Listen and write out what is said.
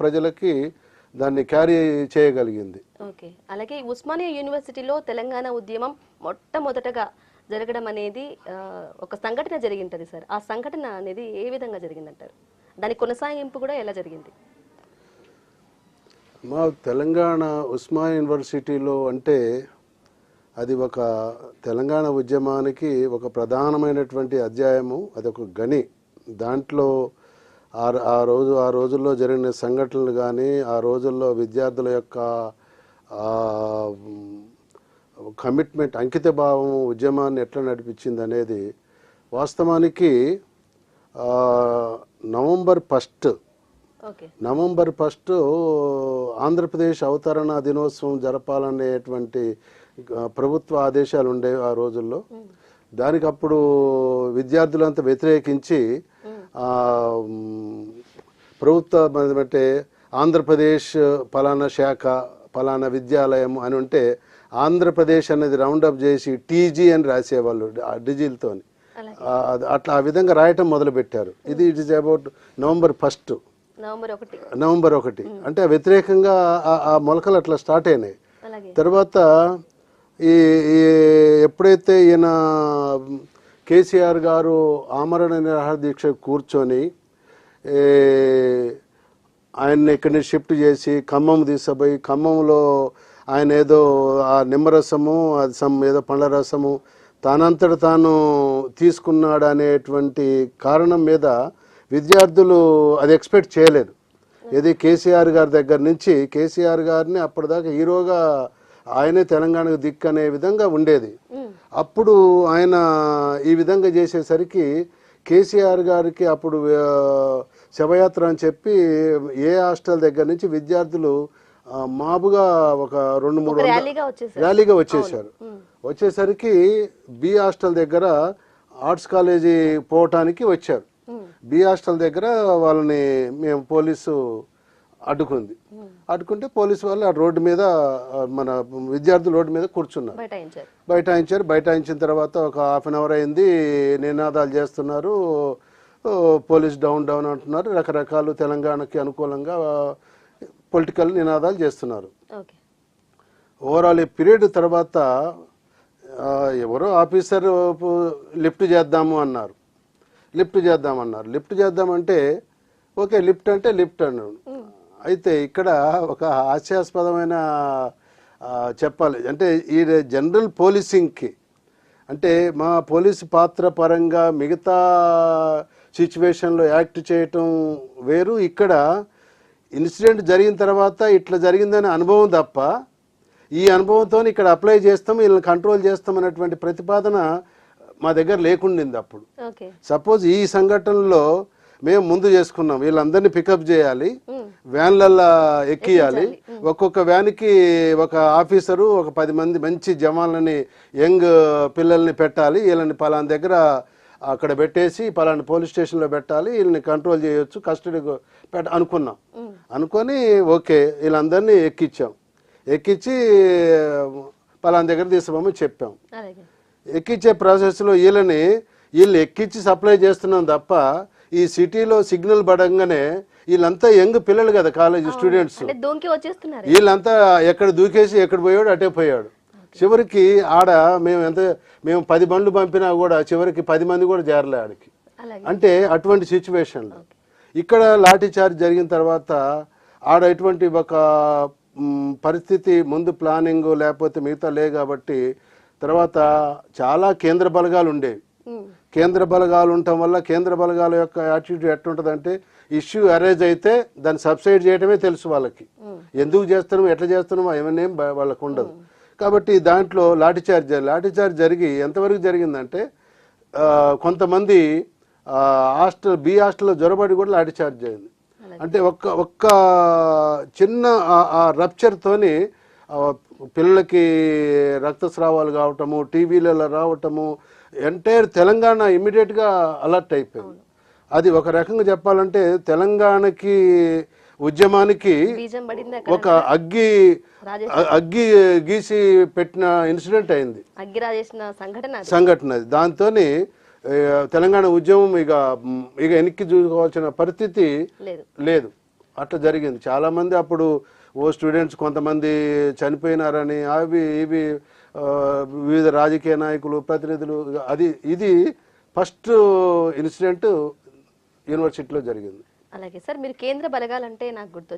ప్రజలకి దాన్ని క్యారీ చేయగలిగింది. ఓకే. అలాగే ఉస్మానియా యూనివర్సిటీలో తెలంగాణ ఉద్యమం మొట్టమొదటగా జరగడం అనేది ఒక సంఘటన జరిగింటది సార్. ఆ సంఘటన అనేది ఏ విధంగా జరిగిందంటారు? దాని కొనసాగింపు కూడా ఎలా జరిగింది? మా తెలంగాణ ఉస్మా యూనివర్సిటీలో అంటే అది ఒక తెలంగాణ ఉద్యమానికి ఒక ప్రధానమైనటువంటి అధ్యాయము అది ఒక గని దాంట్లో ఆ ఆ రోజు ఆ రోజుల్లో జరిగిన సంఘటనలు కానీ ఆ రోజుల్లో విద్యార్థుల యొక్క కమిట్మెంట్ అంకిత భావం ఉద్యమాన్ని ఎట్లా నడిపించింది అనేది వాస్తవానికి November first November first Andhra Pradesh అవతరణ దినోత్సవం జరపాలనేటువంటి ప్రభుత్వ ఆదేశాలు ఉండేవి ఆ రోజుల్లో. దానికి అప్పుడు విద్యార్థులంతా వ్యతిరేకించి ప్రభుత్వ అంటే ఆంధ్రప్రదేశ్ ఫలానా శాఖ ఫలానా విద్యాలయం అని ఉంటే ఆంధ్రప్రదేశ్ అనేది రౌండప్ చేసి టీజీ అని రాసేవాళ్ళు అది అట్లా ఆ విధంగా రాయటం మొదలుపెట్టారు. ఇది it is about November first. November ఒకటి. అంటే వ్యతిరేకంగా ఆ- మొలకలు అట్లా స్టార్ట్ అయినాయి. తర్వాత ఈ ఈ ఎప్పుడైతే ఈయన కేసీఆర్ గారు ఆమరణ నిరాహార దీక్ష కూర్చొని ఆయన్ని ఇక్కడి నుంచి షిఫ్ట్ చేసి ఖమ్మం తీసుకుపోయి ఖమ్మంలో ఆయన ఏదో ఆ నిమ్మరసము అది సమ్ ఏదో పండ్ల రసము తానంతట తాను తీసుకున్నాడు అనేటువంటి కారణం మీద విద్యార్థులు అది ఎక్స్పెక్ట్ చేయలేదు. ఇది కేసీఆర్ గారి దగ్గర నుంచి కేసీఆర్ గారిని అప్పటిదాకా హీరోగా ఆయనే తెలంగాణకు దిక్కు అనే విధంగా ఉండేది. అప్పుడు ఆయన ఈ విధంగా చేసేసరికి కేసీఆర్ గారికి అప్పుడు శవయాత్ర అని చెప్పి ఏ హాస్టల్ దగ్గర నుంచి విద్యార్థులు మామూలుగా ఒక రెండు మూడు ర్యాలీగా వచ్చేసారు. వచ్చేసరికి బి హాస్టల్ దగ్గర ఆర్ట్స్ కాలేజీ పోవటానికి వచ్చారు. బి హాస్టల్ దగ్గర వాళ్ళని మేము పోలీసు అడ్డుకుంది. అడ్డుకుంటే పోలీసు వాళ్ళు ఆ రోడ్డు మీద మన విద్యార్థులు రోడ్డు మీద కూర్చున్నారు. బైఠాయించారు. బైఠాయించిన తర్వాత ఒక హాఫ్ అన్ అవర్ అయింది. నినాదాలు చేస్తున్నారు. పోలీస్ డౌన్ డౌన్ అంటున్నారు. రకరకాలు తెలంగాణకి అనుకూలంగా పొలిటికల్ నినాదాలు చేస్తున్నారు. ఓవరాల్ ఈ పీరియడ్ తర్వాత ఎవరో ఆఫీసర్ లిఫ్ట్ చేద్దాము అన్నారు. లిఫ్ట్ చేద్దామన్నారు. లిఫ్ట్ చేద్దామంటే ఓకే లిఫ్ట్ అంటే లిఫ్ట్ అన్నాడు. అయితే ఇక్కడ ఒక హాస్యాస్పదమైన చెప్పాలి. అంటే ఈ జనరల్ పోలీసింగ్కి అంటే మా పోలీసు పాత్ర పరంగా మిగతా సిచ్యువేషన్లో యాక్ట్ చేయటం వేరు. ఇక్కడ ఇన్సిడెంట్ జరిగిన తర్వాత ఇట్లా జరిగిందనే అనుభవం తప్ప ఈ అనుభవంతో ఇక్కడ అప్లై చేస్తాం వీళ్ళని కంట్రోల్ చేస్తాం అనేటువంటి ప్రతిపాదన మా దగ్గర లేకుండింది అప్పుడు. సపోజ్ ఈ సంఘటనలో మేము ముందు చేసుకున్నాం. వీళ్ళందరినీ పికప్ చేయాలి. వ్యాన్లల్లో ఎక్కియాలి. ఒక్కొక్క వ్యాన్కి ఒక ఆఫీసరు ఒక పది మంది మంచి జవాన్లని యంగ్ పిల్లల్ని పెట్టాలి. వీళ్ళని పలానా దగ్గర అక్కడ పెట్టేసి పలానా పోలీస్ స్టేషన్లో పెట్టాలి. వీళ్ళని కంట్రోల్ చేయొచ్చు కస్టడీ పెట్ట అనుకున్నాం. అనుకొని ఓకే వీళ్ళందరినీ ఎక్కించాం ఎక్కించి పలానా దగ్గర తీసుకోమని చెప్పాం. ఎక్కించే ప్రాసెస్లో వీళ్ళని వీళ్ళు ఎక్కించి సప్లై చేస్తున్నాం తప్ప ఈ సిటీలో సిగ్నల్ పడంగానే వీళ్ళంతా యంగ్ పిల్లలు కదా కాలేజ్ స్టూడెంట్స్. వీళ్ళంతా ఎక్కడ దూకేసి ఎక్కడ పోయాడు అటే పోయాడు. చివరికి ఆడ మేము ఎంత మేము పది బండ్లు పంపినా కూడా చివరికి పది మంది కూడా చేరలే ఆడికి. అంటే అటువంటి సిచ్యువేషన్లో. ఇక్కడ లాఠీ చార్జ్ జరిగిన తర్వాత ఆడ ఎటువంటి ఒక పరిస్థితి ముందు ప్లానింగ్ లేకపోతే మిగతా లే కాబట్టి తర్వాత చాలా కేంద్ర బలగాలు ఉండేవి. కేంద్ర బలగాలు ఉండటం వల్ల కేంద్ర బలగాల యొక్క యాటిట్యూడ్ ఎట్లుంటుందంటే ఇష్యూ అరేంజ్ అయితే దాన్ని సబ్సైడ్ చేయడమే తెలుసు వాళ్ళకి. ఎందుకు చేస్తున్నాం ఎట్లా చేస్తున్నాం అవన్నీ ఏం బ- వాళ్ళకు ఉండదు. కాబట్టి దాంట్లో లాఠీ చార్జ్ జరి- లాఠీ చార్జ్ జరిగి ఎంతవరకు జరిగిందంటే కొంతమంది హాస్టల్ బి హాస్టల్లో జ్వరబడి కూడా లాఠీ చార్జ్ అయింది అంటే ఒక్క ఒక్క చిన్న రప్చర్తోని పిల్లలకి రక్తస్రావాలు కావటము టీవీలలో రావటము ఎంటైర్ తెలంగాణ ఇమ్మీడియట్గా అలర్ట్ అయిపోయింది. అది ఒక రకంగా చెప్పాలంటే తెలంగాణకి ఉద్యమానికి ఒక అగ్గి అగ్గి గీసి పెట్టిన ఇన్సిడెంట్ అయింది. సంఘటన అది. దాంతో తెలంగాణ ఉద్యమం ఇక ఇక వెనక్కి చూసుకోవాల్సిన పరిస్థితి లేదు. లేదు. అట్లా జరిగింది. చాలామంది అప్పుడు ఓ స్టూడెంట్స్ కొంతమంది చనిపోయినారని అవి ఇవి వివిధ రాజకీయ నాయకులు ప్రతినిధులు అది ఇది ఫస్ట్ ఇన్సిడెంట్ యూనివర్సిటీలో జరిగింది. అలాగే సార్ మీరు కేంద్ర బలగాలంటే నాకు గుర్తు